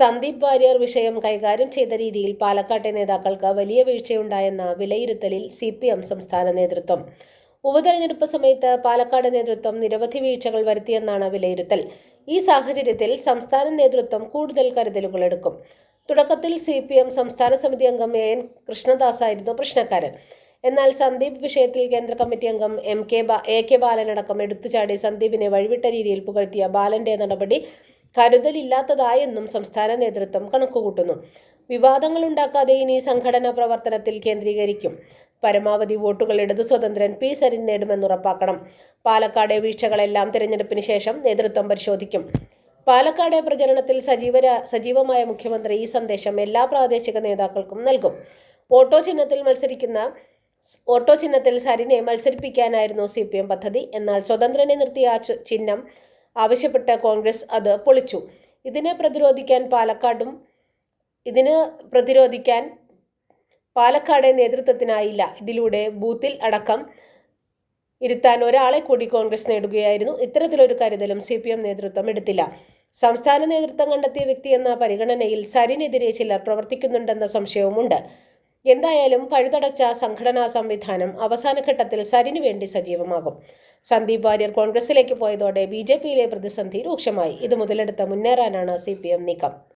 സന്ദീപ് വാര്യർ വിഷയം കൈകാര്യം ചെയ്ത രീതിയിൽ പാലക്കാട്ടെ നേതാക്കൾക്ക് വലിയ വീഴ്ചയുണ്ടായെന്ന വിലയിരുത്തലിൽ സി പി എം സംസ്ഥാന നേതൃത്വം. ഉപതെരഞ്ഞെടുപ്പ് സമയത്ത് പാലക്കാട് നേതൃത്വം നിരവധി വീഴ്ചകൾ വരുത്തിയെന്നാണ് വിലയിരുത്തൽ. ഈ സാഹചര്യത്തിൽ സംസ്ഥാന നേതൃത്വം കൂടുതൽ കരുതലുകൾ എടുക്കും. തുടക്കത്തിൽ സി പി എം സംസ്ഥാന സമിതി അംഗം എ എൻ കൃഷ്ണദാസായിരുന്നു പ്രശ്നക്കാരൻ. എന്നാൽ സന്ദീപ് വിഷയത്തിൽ കേന്ദ്ര കമ്മിറ്റി അംഗം എം കെ ബാ എ കെ ബാലനടക്കം എടുത്തുചാടി സന്ദീപിനെ വഴിവിട്ട രീതിയിൽ പുകഴ്ത്തിയ ബാലന്റെ നടപടി കരുതലില്ലാത്തതായെന്നും സംസ്ഥാന നേതൃത്വം കണക്കുകൂട്ടുന്നു. വിവാദങ്ങൾ ഉണ്ടാക്കാതെ ഇനി സംഘടനാ പ്രവർത്തനത്തിൽ കേന്ദ്രീകരിക്കും. പരമാവധി വോട്ടുകൾ ഇടതു സ്വതന്ത്രൻ പി. സരിൻ നേടുമെന്നുറപ്പാക്കണം പാലക്കാട് വീഴ്ചകളെല്ലാം തിരഞ്ഞെടുപ്പിന് ശേഷം നേതൃത്വം പരിശോധിക്കും. പാലക്കാട് പ്രചരണത്തിൽ സജീവര സജീവമായ മുഖ്യമന്ത്രി ഈ സന്ദേശം എല്ലാ പ്രാദേശിക നേതാക്കൾക്കും നൽകും. ഓട്ടോ ചിഹ്നത്തിൽ മത്സരിക്കുന്ന ഓട്ടോ ചിഹ്നത്തിൽ സരിനെ മത്സരിപ്പിക്കാനായിരുന്നു സി പി എം പദ്ധതി. എന്നാൽ സ്വതന്ത്രനെ നിർത്തിയ ചിഹ്നം ആവശ്യപ്പെട്ട കോൺഗ്രസ് അത് പൊളിച്ചു. ഇതിനെ പ്രതിരോധിക്കാൻ പാലക്കാടും ഇതിന് പ്രതിരോധിക്കാൻ പാലക്കാട് നേതൃത്വത്തിനായില്ല. ഇതിലൂടെ ബൂത്തിൽ അടക്കം ഇരുത്താൻ ഒരാളെ കൂടി കോൺഗ്രസ് നേടുകയായിരുന്നു. ഇത്തരത്തിലൊരു കരുതലും സി പി എം നേതൃത്വം എടുത്തില്ല. സംസ്ഥാന നേതൃത്വം കണ്ടെത്തിയ വ്യക്തി എന്ന പരിഗണനയിൽ സരിനെതിരെ ചിലർ പ്രവർത്തിക്കുന്നുണ്ടെന്ന സംശയവുമുണ്ട്. എന്തായാലും പഴുതടച്ച സംഘടനാ സംവിധാനം അവസാനഘട്ടത്തിൽ സരിനു വേണ്ടി സജീവമാകും. സന്ദീപ് വാര്യർ കോൺഗ്രസിലേക്ക് പോയതോടെ ബി ജെ പിയിലെ പ്രതിസന്ധി രൂക്ഷമായി. ഇത് മുതലെടുത്ത് മുന്നേറാനാണ് സി പി എം നീക്കം.